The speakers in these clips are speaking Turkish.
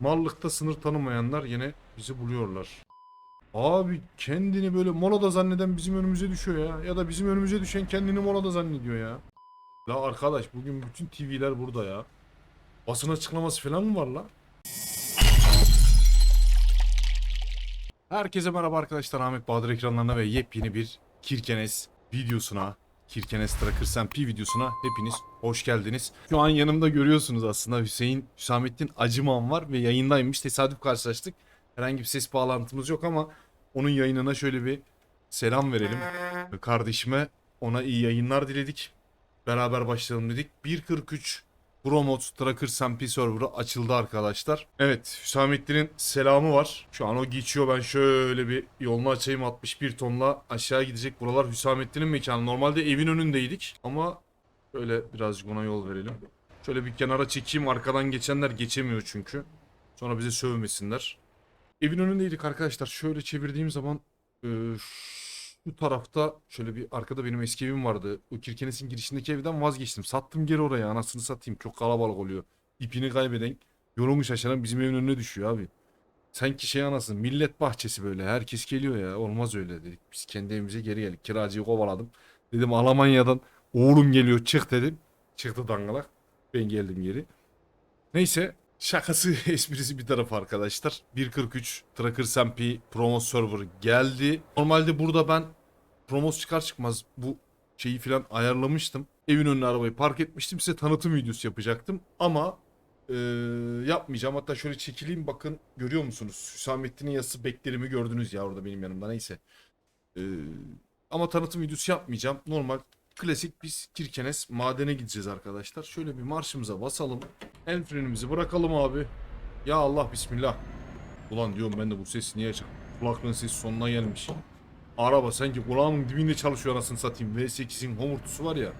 Mallıkta sınır tanımayanlar yine bizi buluyorlar. Abi kendini böyle molada zanneden bizim önümüze düşüyor ya. Ya da bizim önümüze düşen kendini molada zannediyor ya. La arkadaş bugün bütün TV'ler burada ya. Basın açıklaması falan mı var la? Herkese merhaba arkadaşlar. Ahmet Bahadır ekranlarına ve yepyeni bir Kirkenes videosuna, Kirkenes Tracker MP videosuna hepiniz hoş geldiniz. Şu an yanımda görüyorsunuz aslında Hüseyin Hüsamettin Acıman var ve yayındaymış. Tesadüf karşılaştık. Herhangi bir ses bağlantımız yok ama onun yayınına şöyle bir selam verelim. Kardeşime ona iyi yayınlar diledik. Beraber başlayalım dedik. 1.43 Promot Tracker MP server'ı açıldı arkadaşlar. Evet Hüsamettin'in selamı var. Şu an o geçiyor ben şöyle bir yolunu açayım 61 tonla aşağı gidecek. Buralar Hüsamettin'in mekanı. Normalde evin önündeydik ama şöyle birazcık ona yol verelim. Şöyle bir kenara çekeyim arkadan geçenler geçemiyor çünkü. Sonra bize sövmesinler. Evin önündeydik arkadaşlar. Şöyle çevirdiğim zaman e, şu tarafta şöyle bir arkada benim eski evim vardı. O Kirkenes'in girişindeki evden vazgeçtim. Sattım geri oraya anasını satayım. Çok kalabalık oluyor. İpini kaybeden yolunu şaşıran bizim evin önüne düşüyor abi. Sanki şey anasını millet bahçesi böyle. Herkes geliyor ya. Olmaz öyle dedik. Biz kendi evimize geri geldik. Kiracıyı kovaladım. Dedim Almanya'dan oğlum geliyor çık dedim. Çıktı dangalak. Ben geldim geri. Neyse şakası esprisi bir tarafa arkadaşlar. 1.43 Tracker MP promo server geldi. Normalde burada ben promos çıkar çıkmaz bu şeyi falan ayarlamıştım. Evin önüne arabayı park etmiştim. Size tanıtım videosu yapacaktım. Ama eee, yapmayacağım. Hatta şöyle çekileyim bakın görüyor musunuz? Hüsamettin'in yazısı beklerimi gördünüz ya orada benim yanımda neyse. Eee, ama tanıtım videosu yapmayacağım. Normal klasik biz Kirkenes madene gideceğiz arkadaşlar. Şöyle bir marşımıza basalım. El frenimizi bırakalım abi. Ya Allah bismillah. Ulan diyorum ben de bu ses niye çık? Kulaklığın sesi sonuna gelmiş. Araba sanki kulağımın dibinde çalışıyor anasını satayım. V8'in homurtusu var ya.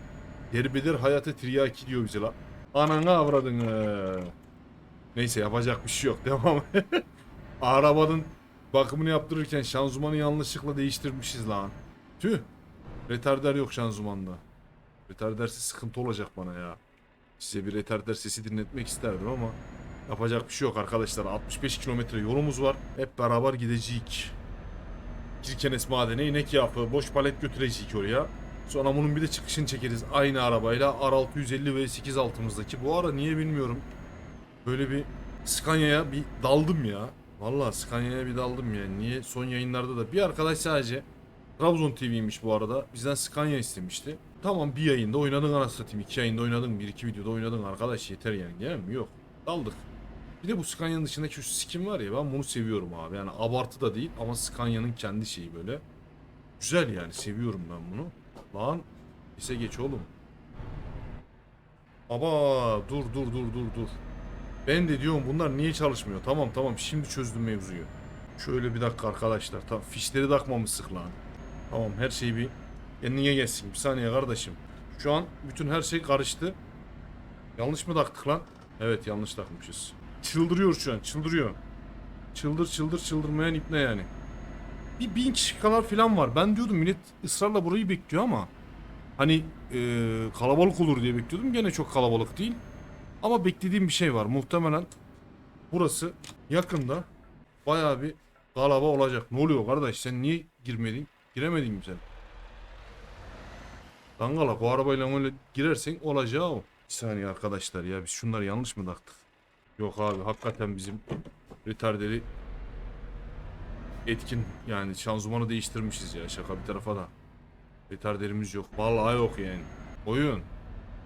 Derbeder hayata tiryaki diyor bize la. Ananı avradın. Neyse yapacak bir şey yok. Devam. Arabanın bakımını yaptırırken şanzımanı yanlışlıkla değiştirmişiz lan. Tüh. Retarder yok şanzımanda. Retardersiz sıkıntı olacak bana ya. Size bir retarder sesi dinletmek isterdim ama yapacak bir şey yok arkadaşlar. 65 kilometre yolumuz var. Hep beraber gideceğiz. Kirkenes madene inek yağı, boş palet götüreceğiz oraya. Sonra bunun bir de çıkışını çekeriz aynı arabayla. R650 ve 8 altımızdaki. Bu ara niye bilmiyorum. Böyle bir Scania'ya bir daldım ya. Vallahi Scania'ya bir daldım ya. Niye? Son yayınlarda da bir arkadaş sadece Trabzon TV'ymiş bu arada. Bizden Scania istemişti. Tamam bir yayında oynadın anasını satayım. iki yayında oynadın. Bir iki videoda oynadın arkadaş yeter yani. Değil mi? Yok. Daldık. Bir de bu Scania'nın dışındaki şu skin var ya ben bunu seviyorum abi. Yani abartı da değil ama Scania'nın kendi şeyi böyle. Güzel yani seviyorum ben bunu. Lan ise geç oğlum. Aba dur dur dur dur dur. Ben de diyorum bunlar niye çalışmıyor? Tamam tamam şimdi çözdüm mevzuyu. Şöyle bir dakika arkadaşlar. Tamam fişleri takmamıştık lan. Tamam her şey bir kendine gelsin. Bir saniye kardeşim. Şu an bütün her şey karıştı. Yanlış mı taktık lan? Evet yanlış takmışız. Çıldırıyor şu an çıldırıyor. Çıldır çıldır çıldırmayan ipne yani. Bir bin kişi kadar falan var. Ben diyordum millet ısrarla burayı bekliyor ama hani e, kalabalık olur diye bekliyordum. Gene çok kalabalık değil. Ama beklediğim bir şey var. Muhtemelen burası yakında bayağı bir galaba olacak. Ne oluyor kardeş sen niye girmedin? Giremedin mi sen? Dangalak o arabayla öyle girersen olacağı o. Bir saniye arkadaşlar ya biz şunları yanlış mı taktık? Yok abi hakikaten bizim retarderi etkin yani şanzımanı değiştirmişiz ya şaka bir tarafa da. Retarderimiz yok. Vallahi yok yani. Oyun.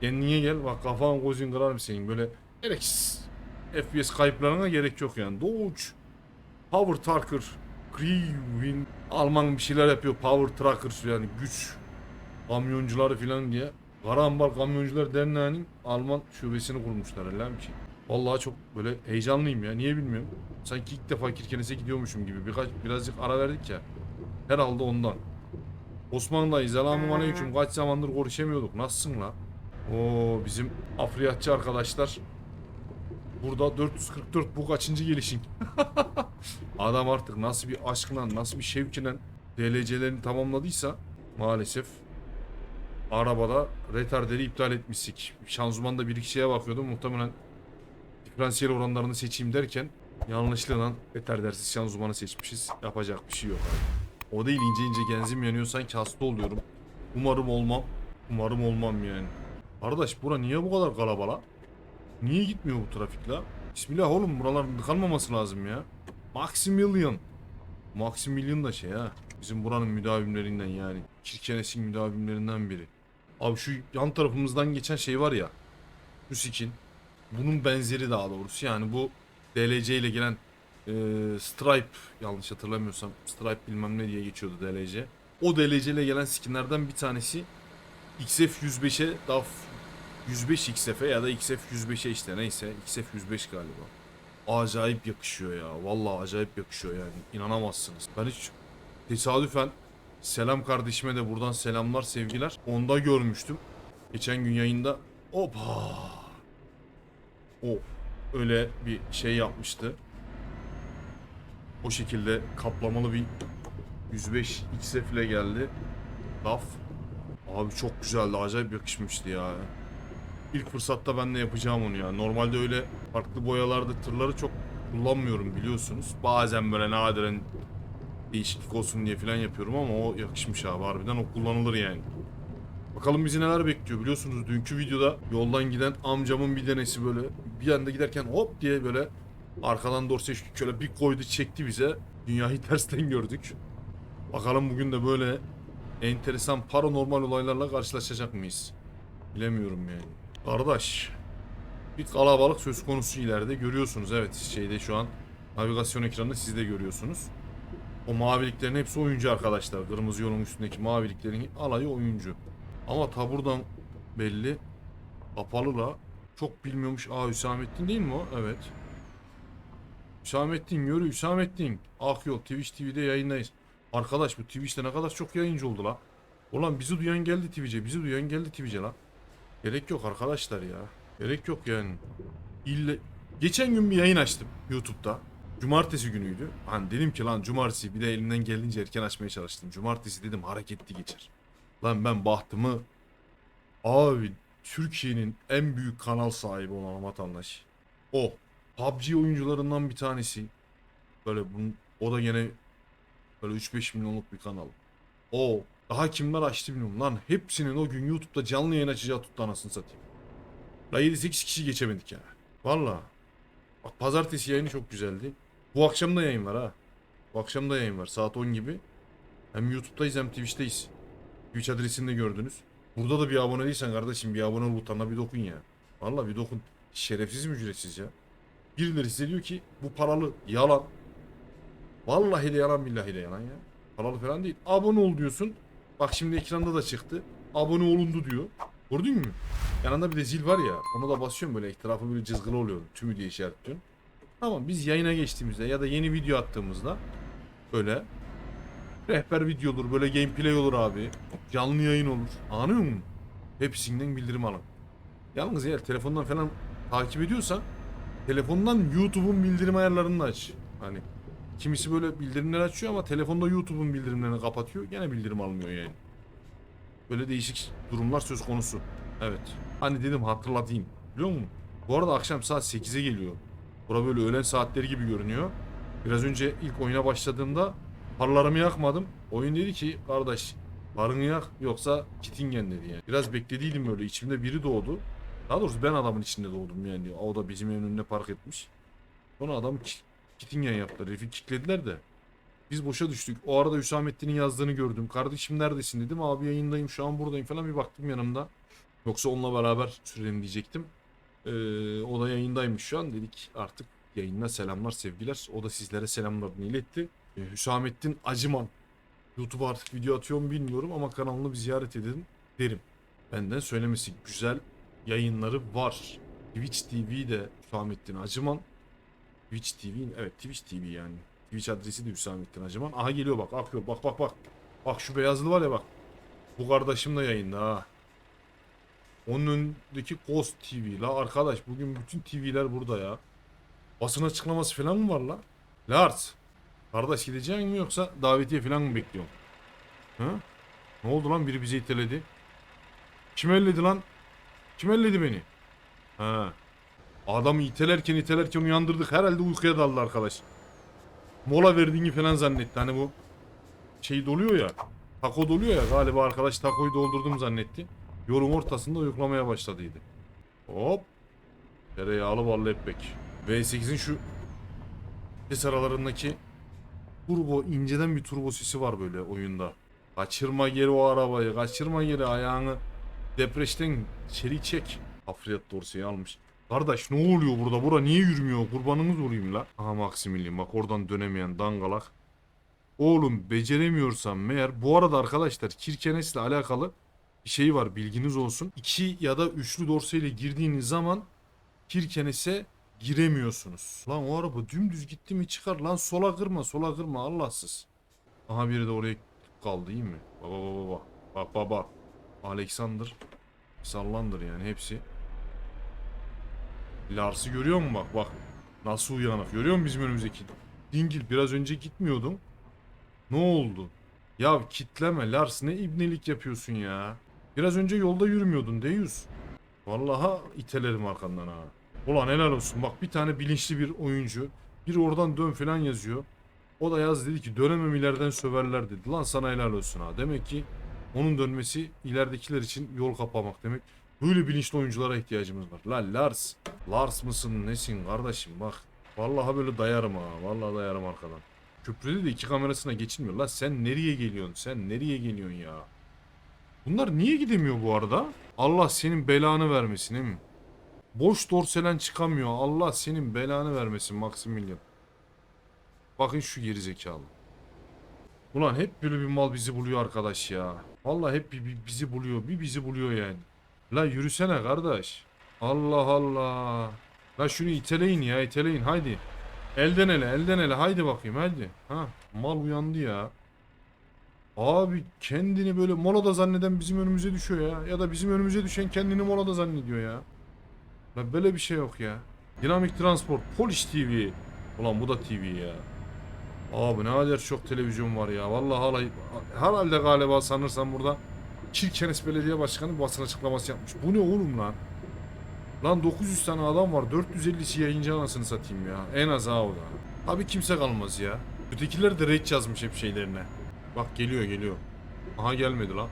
Kendine gel bak kafan gözün kırarım senin böyle gereksiz FPS kayıplarına gerek yok yani. Dodge, Power Tracker, Krivin, Alman bir şeyler yapıyor. Power Tracker yani güç kamyoncuları falan diye. Karambal Kamyoncular Derneği'nin Alman şubesini kurmuşlar mi ki? Vallahi çok böyle heyecanlıyım ya. Niye bilmiyorum. Sanki ilk defa Kirkenes'e gidiyormuşum gibi. Birkaç birazcık ara verdik ya. Herhalde ondan. Osman dayı selamun aleyküm. Kaç zamandır görüşemiyorduk. Nasılsın la? Oo bizim afriyatçı arkadaşlar. Burada 444 bu kaçıncı gelişin? Adam artık nasıl bir aşkla, nasıl bir şevkle DLC'lerini tamamladıysa maalesef arabada retarderi iptal etmiştik. Şanzımanda bir iki şeye bakıyordum. Muhtemelen Diferansiyel oranlarını seçeyim derken yanlışlıkla veterdersiz şanzımanı seçmişiz. Yapacak bir şey yok. O değil ince ince genzim yanıyor sanki oluyorum. Umarım olmam. Umarım olmam yani. Kardeş bura niye bu kadar kalabala? Niye gitmiyor bu trafik la? Bismillah oğlum buraların tıkanmaması lazım ya. Maximilian. Maximilian da şey ha. Bizim buranın müdavimlerinden yani. Kirkenes'in müdavimlerinden biri. Abi şu yan tarafımızdan geçen şey var ya. Şu skin. Bunun benzeri daha doğrusu. Yani bu DLC ile gelen e, Stripe yanlış hatırlamıyorsam Stripe bilmem ne diye geçiyordu DLC. O DLC ile gelen skinlerden bir tanesi XF 105'e DAF 105 XF'e ya da XF 105'e işte neyse XF 105 galiba. Acayip yakışıyor ya. Vallahi acayip yakışıyor yani. İnanamazsınız. Ben hiç tesadüfen selam kardeşime de buradan selamlar sevgiler. Onda görmüştüm. Geçen gün yayında opa o öyle bir şey yapmıştı. O şekilde kaplamalı bir 105 XF ile geldi. DAF. Abi çok güzeldi. Acayip yakışmıştı ya. İlk fırsatta ben de yapacağım onu ya. Normalde öyle farklı boyalarda tırları çok kullanmıyorum biliyorsunuz. Bazen böyle nadiren değişiklik olsun diye falan yapıyorum ama o yakışmış abi. Harbiden o kullanılır yani. Bakalım bizi neler bekliyor biliyorsunuz dünkü videoda yoldan giden amcamın bir denesi böyle bir anda giderken hop diye böyle arkadan dorse şöyle bir koydu çekti bize. Dünyayı tersten gördük. Bakalım bugün de böyle enteresan paranormal olaylarla karşılaşacak mıyız? Bilemiyorum yani. Kardeş bir kalabalık söz konusu ileride görüyorsunuz evet şeyde şu an navigasyon ekranında siz de görüyorsunuz. O maviliklerin hepsi oyuncu arkadaşlar. Kırmızı yolun üstündeki maviliklerin alayı oyuncu. Ama ta buradan belli. Kapalı la. Çok bilmiyormuş. Aa Hüsamettin değil mi o? Evet. Hüsamettin yürü Hüsamettin. Ah yol Twitch TV'de yayındayız. Arkadaş bu Twitch'te ne kadar çok yayıncı oldu la. Ulan bizi duyan geldi Twitch'e. Bizi duyan geldi Twitch'e la. Gerek yok arkadaşlar ya. Gerek yok yani. İlle... Geçen gün bir yayın açtım YouTube'da. Cumartesi günüydü. Hani dedim ki lan cumartesi bir de elimden geldiğince erken açmaya çalıştım. Cumartesi dedim hareketli geçer. Lan ben bahtımı abi Türkiye'nin en büyük kanal sahibi olan vatandaş. O. PUBG oyuncularından bir tanesi. Böyle bunun, o da gene böyle 3-5 milyonluk bir kanal. O. Daha kimler açtı bilmiyorum lan. Hepsinin o gün YouTube'da canlı yayın açacağı tuttu anasını satayım. La 7-8 kişi geçemedik ya. Valla. Bak pazartesi yayını çok güzeldi. Bu akşam da yayın var ha. Bu akşam da yayın var saat 10 gibi. Hem YouTube'dayız hem Twitch'teyiz. Twitch adresini de gördünüz. Burada da bir abone değilsen kardeşim bir abone ol butonuna bir dokun ya. Valla bir dokun. Şerefsiz mi ücretsiz ya? Birileri size diyor ki bu paralı yalan. Vallahi de yalan billahi de yalan ya. Paralı falan değil. Abone ol diyorsun. Bak şimdi ekranda da çıktı. Abone olundu diyor. Gördün mü? Yanında bir de zil var ya. Ona da basıyorum böyle etrafı böyle cızgılı oluyor. Tümü diye işaretliyorum. Tamam biz yayına geçtiğimizde ya da yeni video attığımızda böyle rehber video olur, böyle gameplay olur abi. Canlı yayın olur. Anlıyor musun? Hepsinden bildirim alın. Yalnız eğer telefondan falan takip ediyorsan telefondan YouTube'un bildirim ayarlarını aç. Hani kimisi böyle bildirimler açıyor ama telefonda YouTube'un bildirimlerini kapatıyor. Gene bildirim almıyor yani. Böyle değişik durumlar söz konusu. Evet. Hani dedim hatırlatayım. Biliyor musun? Bu arada akşam saat 8'e geliyor. Bura böyle öğlen saatleri gibi görünüyor. Biraz önce ilk oyuna başladığımda parlarımı yakmadım. Oyun dedi ki kardeş parını yak yoksa kitingen dedi yani. Biraz beklediydim böyle içimde biri doğdu. Daha doğrusu ben adamın içinde doğdum yani. O da bizim evin önüne park etmiş. Sonra adam ki- kitingen yaptılar. Herifi kicklediler de. Biz boşa düştük. O arada Hüsamettin'in yazdığını gördüm. Kardeşim neredesin dedim. Abi yayındayım şu an buradayım falan bir baktım yanımda. Yoksa onunla beraber sürelim diyecektim. Ee, o da yayındaymış şu an. Dedik artık yayınına selamlar sevgiler. O da sizlere selamlarını iletti. Ee, Hüsamettin Acıman. YouTube'a artık video atıyor mu bilmiyorum ama kanalını bir ziyaret edin derim. Benden söylemesi güzel yayınları var. Twitch TV'de Hüsamettin Acıman. Twitch TV evet Twitch TV yani. Twitch adresi de Hüsamettin Acıman. Aha geliyor bak akıyor bak bak bak. Bak şu beyazlı var ya bak. Bu kardeşim de yayında ha. Onun önündeki Ghost TV la arkadaş bugün bütün TV'ler burada ya. Basın açıklaması falan mı var la? Lars. Kardeş gideceksin mi yoksa davetiye falan mı bekliyorsun? Hı? Ne oldu lan biri bizi iteledi. Kim elledi lan? Kim elledi beni? Ha. Adamı itelerken itelerken uyandırdık. Herhalde uykuya daldı arkadaş. Mola verdiğini falan zannetti. Hani bu şey doluyor ya. Tako doluyor ya. Galiba arkadaş takoyu doldurdum zannetti. Yolun ortasında uyuklamaya başladıydı. Hop. Tereyağlı ballı ekmek. V8'in şu ses aralarındaki turbo inceden bir turbo sesi var böyle oyunda. Kaçırma geri o arabayı. Kaçırma geri ayağını depreşten içeri çek. Afriyat dorseyi almış. Kardeş ne oluyor burada? Bura niye yürümüyor? Kurbanınız olayım la. Aha Maximilian bak oradan dönemeyen dangalak. Oğlum beceremiyorsan meğer bu arada arkadaşlar Kirkenes'le alakalı bir şey var bilginiz olsun. İki ya da üçlü dorseyle girdiğiniz zaman Kirkenes'e giremiyorsunuz. Lan o araba dümdüz gitti mi çıkar lan sola kırma sola kırma Allahsız. Aha biri de oraya kaldı iyi mi? Baba baba baba. Bak baba. Alexander. Sallandır yani hepsi. Lars'ı görüyor musun bak bak. Nasıl uyanık görüyor musun bizim önümüzdeki? Dingil biraz önce gitmiyordun. Ne oldu? Ya kitleme Lars ne ibnelik yapıyorsun ya. Biraz önce yolda yürümüyordun Deyus. Vallahi itelerim arkandan ha. Ulan helal olsun bak bir tane bilinçli bir oyuncu. Bir oradan dön falan yazıyor. O da yaz dedi ki dönemem ileriden söverler dedi. Lan sana helal olsun ha. Demek ki onun dönmesi ileridekiler için yol kapamak demek. Böyle bilinçli oyunculara ihtiyacımız var. La Lars. Lars mısın nesin kardeşim bak. Vallahi böyle dayarım ha. Vallahi dayarım arkadan. Köprüde de iki kamerasına geçilmiyor. La sen nereye geliyorsun? Sen nereye geliyorsun ya? Bunlar niye gidemiyor bu arada? Allah senin belanı vermesin değil mi? Boş dorselen çıkamıyor. Allah senin belanı vermesin Maximilian. Bakın şu geri zekalı. Ulan hep böyle bir mal bizi buluyor arkadaş ya. Vallahi hep bir, bir bizi buluyor. Bir bizi buluyor yani. La yürüsene kardeş. Allah Allah. La şunu iteleyin ya iteleyin haydi. Elden ele elden ele haydi bakayım haydi. Ha mal uyandı ya. Abi kendini böyle molada zanneden bizim önümüze düşüyor ya. Ya da bizim önümüze düşen kendini molada zannediyor ya. La böyle bir şey yok ya. Dinamik Transport, Polish TV. Ulan bu da TV ya. Abi ne kadar çok televizyon var ya. Vallahi hala, herhalde galiba sanırsam burada Kirkenes Belediye Başkanı basın açıklaması yapmış. Bu ne oğlum lan? Lan 900 tane adam var. 450'si yayıncı anasını satayım ya. En az ha o da. Abi kimse kalmaz ya. Ötekiler de rate yazmış hep şeylerine. Bak geliyor geliyor. Aha gelmedi lan.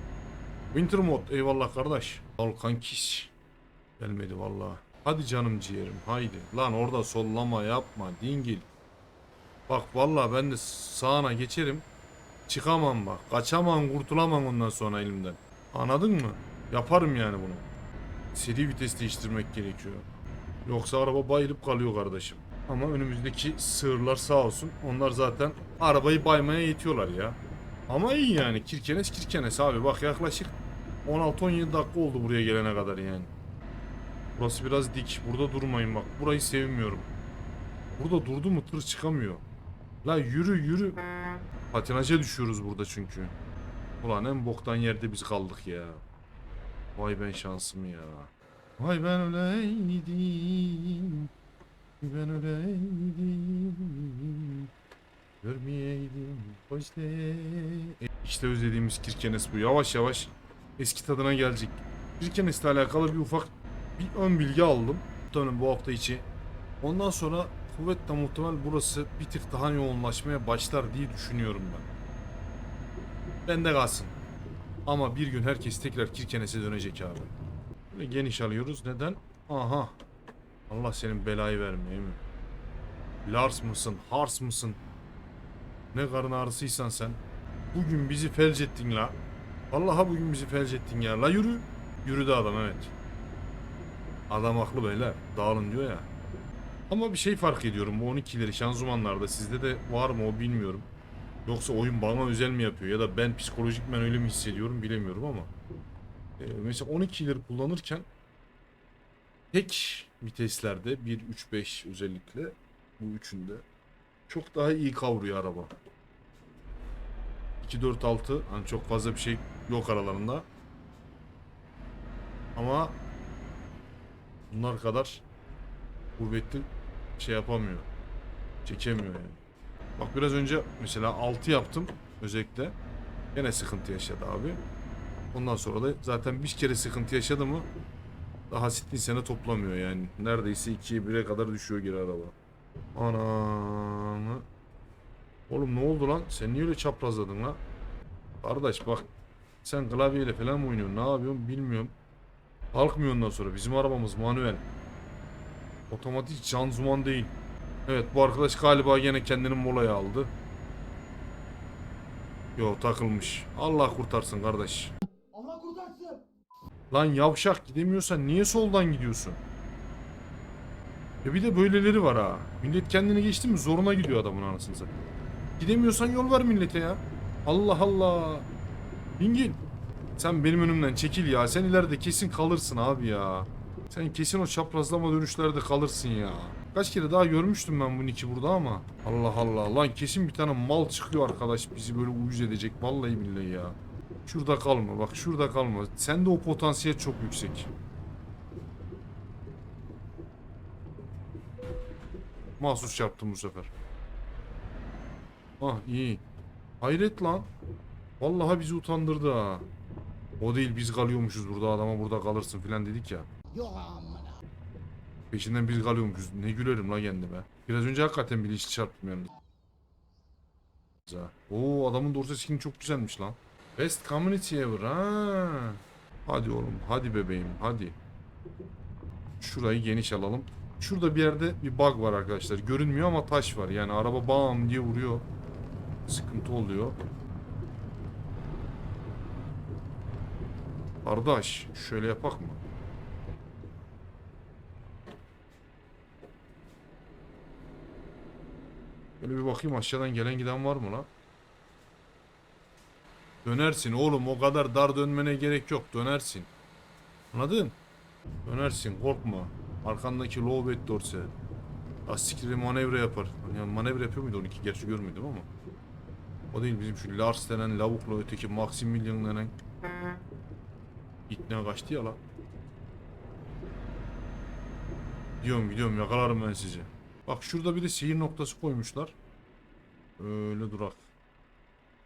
Winter mod eyvallah kardeş. Al kankis. Gelmedi vallahi. Hadi canım ciğerim haydi. Lan orada sollama yapma dingil. Bak vallahi ben de sağına geçerim. Çıkamam bak. Kaçamam kurtulamam ondan sonra elimden. Anladın mı? Yaparım yani bunu. Seri vites değiştirmek gerekiyor. Yoksa araba bayılıp kalıyor kardeşim. Ama önümüzdeki sığırlar sağ olsun. Onlar zaten arabayı baymaya yetiyorlar ya. Ama iyi yani. Kirkenes kirkenes abi. Bak yaklaşık 16-17 dakika oldu buraya gelene kadar yani. Burası biraz dik. Burada durmayın bak. Burayı sevmiyorum. Burada durdu mu tır çıkamıyor. La yürü yürü. Patinaja düşüyoruz burada çünkü. Ulan en boktan yerde biz kaldık ya. Vay ben şansım ya. Vay ben öleydim. Ben öleydim. Görmeyeydim. İşte. İşte özlediğimiz Kirkenes bu. Yavaş yavaş eski tadına gelecek. Kirkenes'le alakalı bir ufak bir ön bilgi aldım. Muhtemelen bu hafta içi. Ondan sonra kuvvetle muhtemel burası bir tık daha yoğunlaşmaya başlar diye düşünüyorum ben. Bende kalsın. Ama bir gün herkes tekrar Kirkenes'e dönecek abi. Böyle geniş alıyoruz. Neden? Aha. Allah senin belayı vermeye mi? Lars mısın? Hars mısın? Ne karın ağrısıysan sen. Bugün bizi felç ettin la. Vallahi bugün bizi felç ettin ya. La yürü. Yürüdü adam evet. Adam haklı beyler. Dağılın diyor ya. Ama bir şey fark ediyorum. Bu 12'leri şanzımanlarda sizde de var mı o bilmiyorum. Yoksa oyun bana özel mi yapıyor ya da ben psikolojikmen öyle mi hissediyorum bilemiyorum ama. Ee, mesela 12'leri kullanırken tek viteslerde 1 3 5 özellikle bu üçünde çok daha iyi kavruyor araba. 2 4 6 hani çok fazla bir şey yok aralarında. Ama bunlar kadar kuvvetli şey yapamıyor. Çekemiyor yani. Bak biraz önce mesela 6 yaptım özellikle. Gene sıkıntı yaşadı abi. Ondan sonra da zaten bir kere sıkıntı yaşadı mı Daha sittin sene toplamıyor yani. Neredeyse 2'ye 1'e kadar düşüyor geri araba. Ananı. Oğlum ne oldu lan? Sen niye öyle çaprazladın lan? Kardeş bak. Sen klavyeyle falan mı oynuyorsun? Ne yapıyorsun bilmiyorum. Kalkmıyor ondan sonra. Bizim arabamız manuel. Otomatik şanzıman değil. Evet bu arkadaş galiba yine kendini molaya aldı. Yo takılmış. Allah kurtarsın kardeş. Allah kurtarsın. Lan yavşak gidemiyorsan niye soldan gidiyorsun? Ya bir de böyleleri var ha. Millet kendini geçti mi zoruna gidiyor adamın anasını satayım. Gidemiyorsan yol ver millete ya. Allah Allah. Dingil. Sen benim önümden çekil ya. Sen ileride kesin kalırsın abi ya. Sen kesin o çaprazlama dönüşlerde kalırsın ya. Kaç kere daha görmüştüm ben bu Nick'i burada ama. Allah Allah. Lan kesin bir tane mal çıkıyor arkadaş bizi böyle uyuz edecek. Vallahi billahi ya. Şurada kalma bak şurada kalma. Sende o potansiyel çok yüksek. Mahsus çarptım bu sefer. Ah iyi. Hayret lan. Vallahi bizi utandırdı ha. O değil biz kalıyormuşuz burada adama burada kalırsın filan dedik ya. Yok amına. Peşinden biz kalıyormuşuz. Ne gülerim la kendime. Biraz önce hakikaten bilinçli çarptım yalnız. Oo adamın dorsa skin çok güzelmiş lan. Best community ever ha. Hadi oğlum hadi bebeğim hadi. Şurayı geniş alalım. Şurada bir yerde bir bug var arkadaşlar. Görünmüyor ama taş var. Yani araba bam diye vuruyor. Sıkıntı oluyor. Kardeş şöyle yapak mı? Böyle bir bakayım aşağıdan gelen giden var mı lan? Dönersin oğlum o kadar dar dönmene gerek yok dönersin. Anladın? Dönersin korkma. Arkandaki low bed dorse. Lastikleri manevra yapar. Yani manevra yapıyor muydu 12 gerçi görmedim ama. O değil bizim şu Lars denen lavukla öteki Maximilian denen İtne kaçtı ya la. Gidiyorum gidiyorum yakalarım ben sizi. Bak şurada bir de seyir noktası koymuşlar. Öyle durak.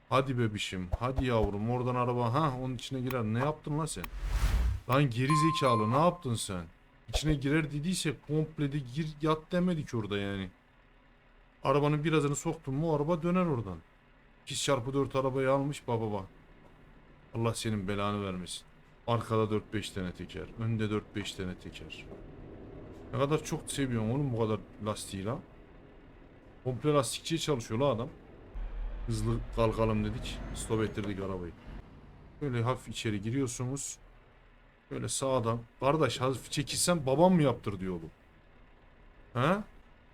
Hadi bebişim. Hadi yavrum. Oradan araba. Ha onun içine girer. Ne yaptın lan sen? Lan geri zekalı ne yaptın sen? İçine girer dediyse komple de gir yat demedik orada yani. Arabanın birazını soktun mu araba döner oradan. 2 çarpı 4 arabayı almış baba bak. Allah senin belanı vermesin. Arkada 4-5 tane teker. Önde 4-5 tane teker. Ne kadar çok seviyorum oğlum bu kadar lastiği lan. Komple lastikçiye çalışıyor la adam. Hızlı kalkalım dedik. Stop ettirdik arabayı. Böyle hafif içeri giriyorsunuz. Böyle sağdan. Kardeş hafif çekilsen babam mı yaptırdı yolu? He?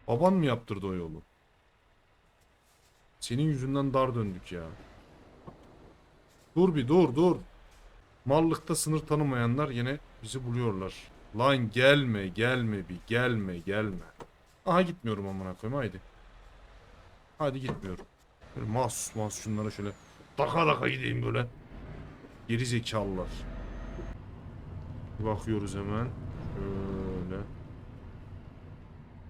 Baban mı yaptırdı o yolu? Senin yüzünden dar döndük ya. Dur bir dur dur. Mallıkta sınır tanımayanlar yine bizi buluyorlar. Lan gelme gelme bir gelme gelme. Aha gitmiyorum amına koyayım haydi. Hadi gitmiyorum. Böyle mahsus mahsus şunlara şöyle daka daka gideyim böyle. Geri zekalılar. Bakıyoruz hemen. Şöyle.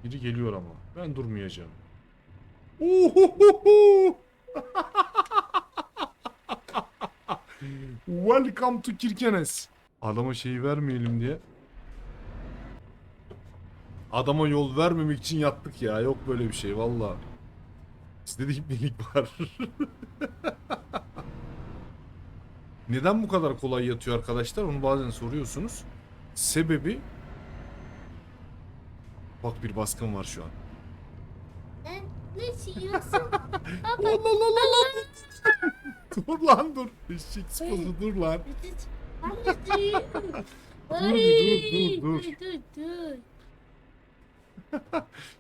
Biri geliyor ama. Ben durmayacağım. Uhuhuhu. Welcome to Kirkenes. Adama şeyi vermeyelim diye. Adama yol vermemek için yattık ya. Yok böyle bir şey valla. De ipnelik var. Neden bu kadar kolay yatıyor arkadaşlar? Onu bazen soruyorsunuz. Sebebi... Bak bir baskın var şu an. Ne, ne çiğiyorsun? Allah Allah Allah Allah. dur lan dur. Eşek spozu dur lan. Anneciğim. Dur dur, dur, dur. dur, dur.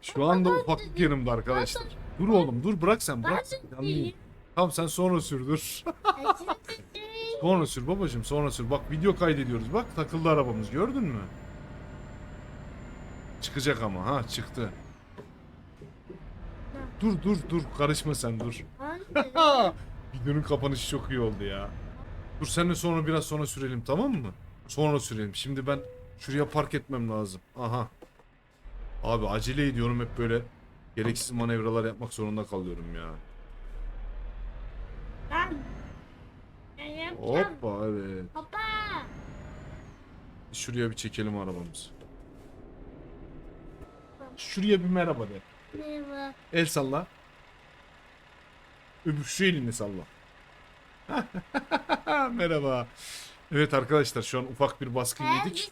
Şu anda ufaklık yanımda arkadaşlar. Dur oğlum dur bırak sen bırak. sen. Yanlayayım. Tamam sen sonra sür dur. sonra sür babacım sonra sür. Bak video kaydediyoruz bak takıldı arabamız gördün mü? Çıkacak ama ha çıktı. Dur dur dur karışma sen dur. Videonun kapanışı çok iyi oldu ya. Dur seninle sonra biraz sonra sürelim tamam mı? Sonra sürelim. Şimdi ben şuraya park etmem lazım. Aha. Abi acele ediyorum hep böyle gereksiz manevralar yapmak zorunda kalıyorum ya. Ben. Ben yapacağım. Hoppa evet. Hoppa. Şuraya bir çekelim arabamızı. Şuraya bir merhaba de. Merhaba. El salla. Öbür şu elini salla. Merhaba. Evet arkadaşlar şu an ufak bir baskın yedik.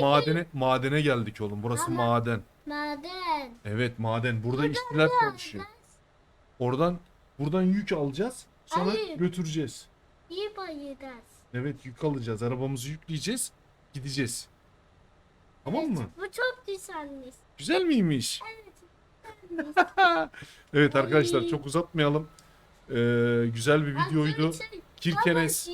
Madene madene geldik oğlum. Burası Ama- maden. Maden. Evet maden. Burada işçiler çalışıyor. Oradan buradan yük alacağız. Sonra Hayır. götüreceğiz. İyi bayılacağız. Evet yük alacağız. Arabamızı yükleyeceğiz. Gideceğiz. Tamam mı? Bu çok güzelmiş. Güzel miymiş? güzelmiş. Evet arkadaşlar çok uzatmayalım. Ee, güzel bir videoydu. Kirkenes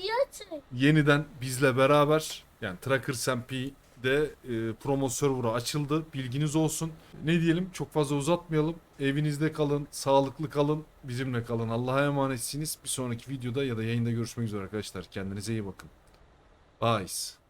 yeniden bizle beraber yani Trackers MP'de e, promo server'a açıldı. Bilginiz olsun. Ne diyelim çok fazla uzatmayalım. Evinizde kalın, sağlıklı kalın, bizimle kalın. Allah'a emanetsiniz. Bir sonraki videoda ya da yayında görüşmek üzere arkadaşlar. Kendinize iyi bakın. Bye.